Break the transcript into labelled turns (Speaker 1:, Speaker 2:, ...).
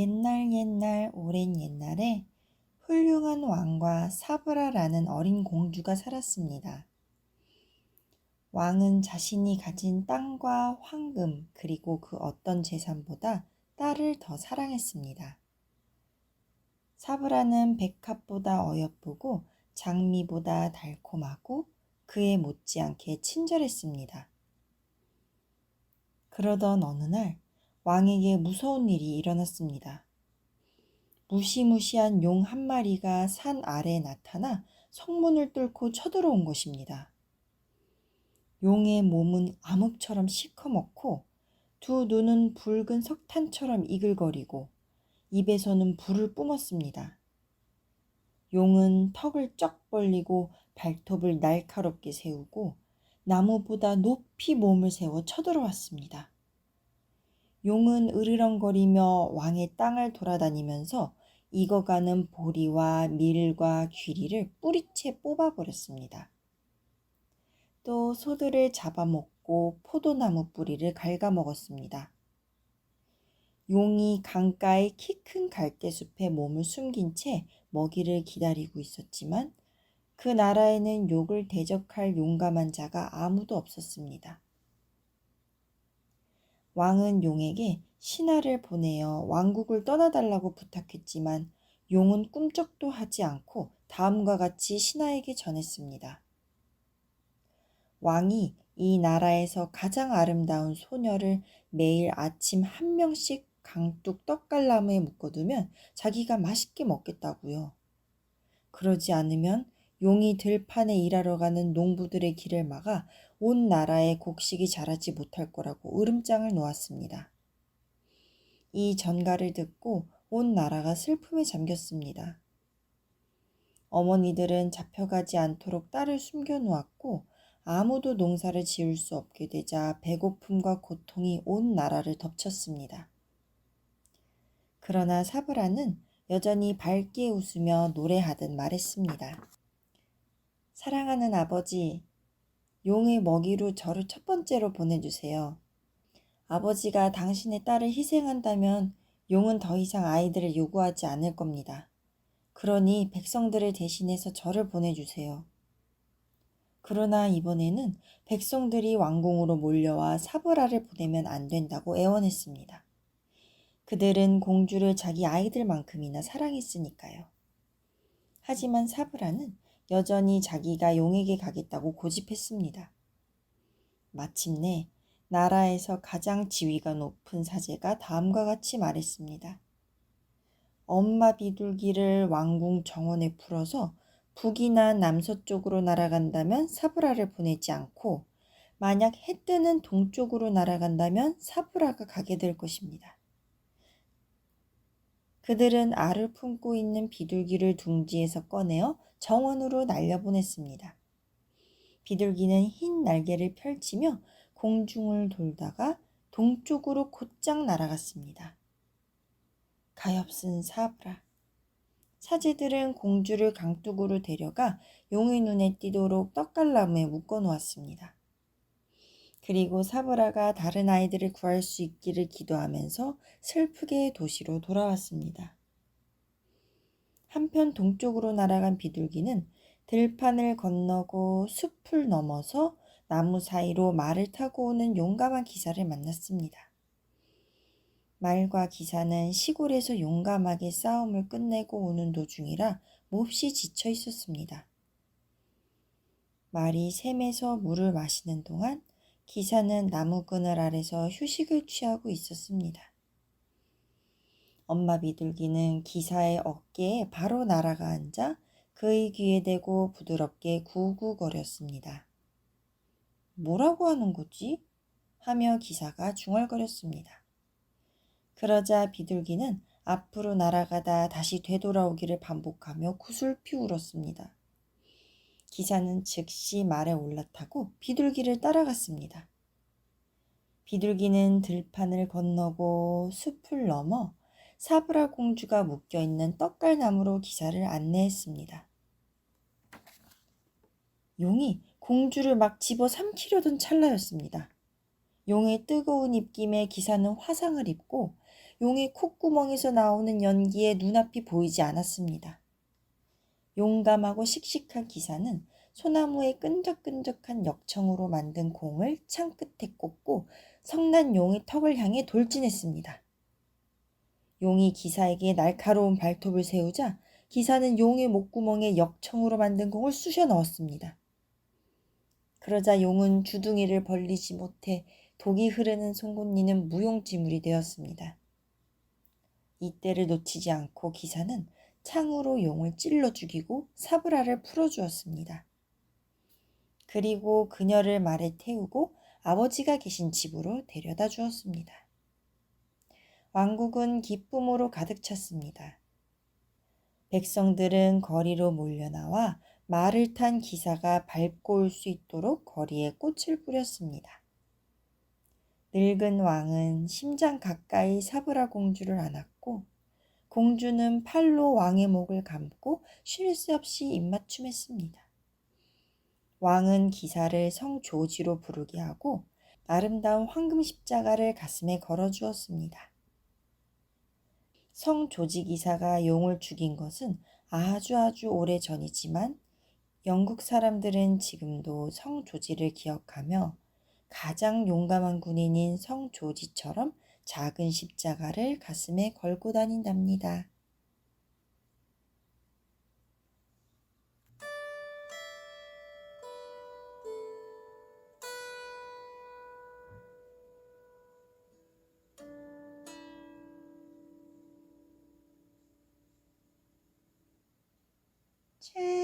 Speaker 1: 옛날 옛날 오랜 옛날에 훌륭한 왕과 사브라라는 어린 공주가 살았습니다. 왕은 자신이 가진 땅과 황금 그리고 그 어떤 재산보다 딸을 더 사랑했습니다. 사브라는 백합보다 어여쁘고 장미보다 달콤하고 그에 못지않게 친절했습니다. 그러던 어느 날 왕에게 무서운 일이 일어났습니다. 무시무시한 용 한 마리가 산 아래에 나타나 성문을 뚫고 쳐들어온 것입니다. 용의 몸은 암흑처럼 시커멓고 두 눈은 붉은 석탄처럼 이글거리고 입에서는 불을 뿜었습니다. 용은 턱을 쩍 벌리고 발톱을 날카롭게 세우고 나무보다 높이 몸을 세워 쳐들어왔습니다. 용은 으르렁거리며 왕의 땅을 돌아다니면서 익어가는 보리와 밀과 귀리를 뿌리채 뽑아버렸습니다. 또 소들을 잡아먹고 포도나무 뿌리를 갉아먹었습니다. 용이 강가의 키 큰 갈대숲에 몸을 숨긴 채 먹이를 기다리고 있었지만 그 나라에는 욕을 대적할 용감한 자가 아무도 없었습니다. 왕은 용에게 신하를 보내어 왕국을 떠나달라고 부탁했지만 용은 꿈쩍도 하지 않고 다음과 같이 신하에게 전했습니다. 왕이 이 나라에서 가장 아름다운 소녀를 매일 아침 한 명씩 강둑 떡갈나무에 묶어두면 자기가 맛있게 먹겠다고요. 그러지 않으면 용이 들판에 일하러 가는 농부들의 길을 막아 온 나라에 곡식이 자라지 못할 거라고 으름장을 놓았습니다. 이 전가를 듣고 온 나라가 슬픔에 잠겼습니다. 어머니들은 잡혀가지 않도록 딸을 숨겨 놓았고 아무도 농사를 지을 수 없게 되자 배고픔과 고통이 온 나라를 덮쳤습니다. 그러나 사브라는 여전히 밝게 웃으며 노래하듯 말했습니다. 사랑하는 아버지, 용의 먹이로 저를 첫 번째로 보내주세요. 아버지가 당신의 딸을 희생한다면 용은 더 이상 아이들을 요구하지 않을 겁니다. 그러니 백성들을 대신해서 저를 보내주세요. 그러나 이번에는 백성들이 왕궁으로 몰려와 사브라를 보내면 안 된다고 애원했습니다. 그들은 공주를 자기 아이들만큼이나 사랑했으니까요. 하지만 사브라는 여전히 자기가 용에게 가겠다고 고집했습니다. 마침내 나라에서 가장 지위가 높은 사제가 다음과 같이 말했습니다. 엄마 비둘기를 왕궁 정원에 풀어서 북이나 남서쪽으로 날아간다면 사브라를 보내지 않고 만약 해 뜨는 동쪽으로 날아간다면 사브라가 가게 될 것입니다. 그들은 알을 품고 있는 비둘기를 둥지에서 꺼내어 정원으로 날려보냈습니다. 비둘기는 흰 날개를 펼치며 공중을 돌다가 동쪽으로 곧장 날아갔습니다. 가엾은 사브라. 사제들은 공주를 강둑으로 데려가 용의 눈에 띄도록 떡갈나무에 묶어 놓았습니다. 그리고 사브라가 다른 아이들을 구할 수 있기를 기도하면서 슬프게 도시로 돌아왔습니다. 한편 동쪽으로 날아간 비둘기는 들판을 건너고 숲을 넘어서 나무 사이로 말을 타고 오는 용감한 기사를 만났습니다. 말과 기사는 시골에서 용감하게 싸움을 끝내고 오는 도중이라 몹시 지쳐 있었습니다. 말이 샘에서 물을 마시는 동안 기사는 나무 그늘 아래서 휴식을 취하고 있었습니다. 엄마 비둘기는 기사의 어깨에 바로 날아가 앉아 그의 귀에 대고 부드럽게 구구거렸습니다. 뭐라고 하는 거지? 하며 기사가 중얼거렸습니다. 그러자 비둘기는 앞으로 날아가다 다시 되돌아오기를 반복하며 구슬피 울었습니다. 기사는 즉시 말에 올라타고 비둘기를 따라갔습니다. 비둘기는 들판을 건너고 숲을 넘어 사브라 공주가 묶여 있는 떡갈나무로 기사를 안내했습니다. 용이 공주를 막 집어 삼키려던 찰나였습니다. 용의 뜨거운 입김에 기사는 화상을 입고 용의 콧구멍에서 나오는 연기에 눈앞이 보이지 않았습니다. 용감하고 씩씩한 기사는 소나무의 끈적끈적한 역청으로 만든 공을 창 끝에 꽂고 성난 용의 턱을 향해 돌진했습니다. 용이 기사에게 날카로운 발톱을 세우자 기사는 용의 목구멍에 역청으로 만든 공을 쑤셔 넣었습니다. 그러자 용은 주둥이를 벌리지 못해 독이 흐르는 송곳니는 무용지물이 되었습니다. 이때를 놓치지 않고 기사는 창으로 용을 찔러 죽이고 사브라를 풀어 주었습니다. 그리고 그녀를 말에 태우고 아버지가 계신 집으로 데려다 주었습니다. 왕국은 기쁨으로 가득 찼습니다. 백성들은 거리로 몰려나와 말을 탄 기사가 밟고 올 수 있도록 거리에 꽃을 뿌렸습니다. 늙은 왕은 심장 가까이 사브라 공주를 안았고 공주는 팔로 왕의 목을 감고 쉴 새 없이 입맞춤했습니다. 왕은 기사를 성 조지로 부르게 하고 아름다운 황금 십자가를 가슴에 걸어 주었습니다. 성 조지 기사가 용을 죽인 것은 아주 아주 오래 전이지만 영국 사람들은 지금도 성 조지를 기억하며 가장 용감한 군인인 성 조지처럼 작은 십자가를 가슴에 걸고 다닌답니다. 제...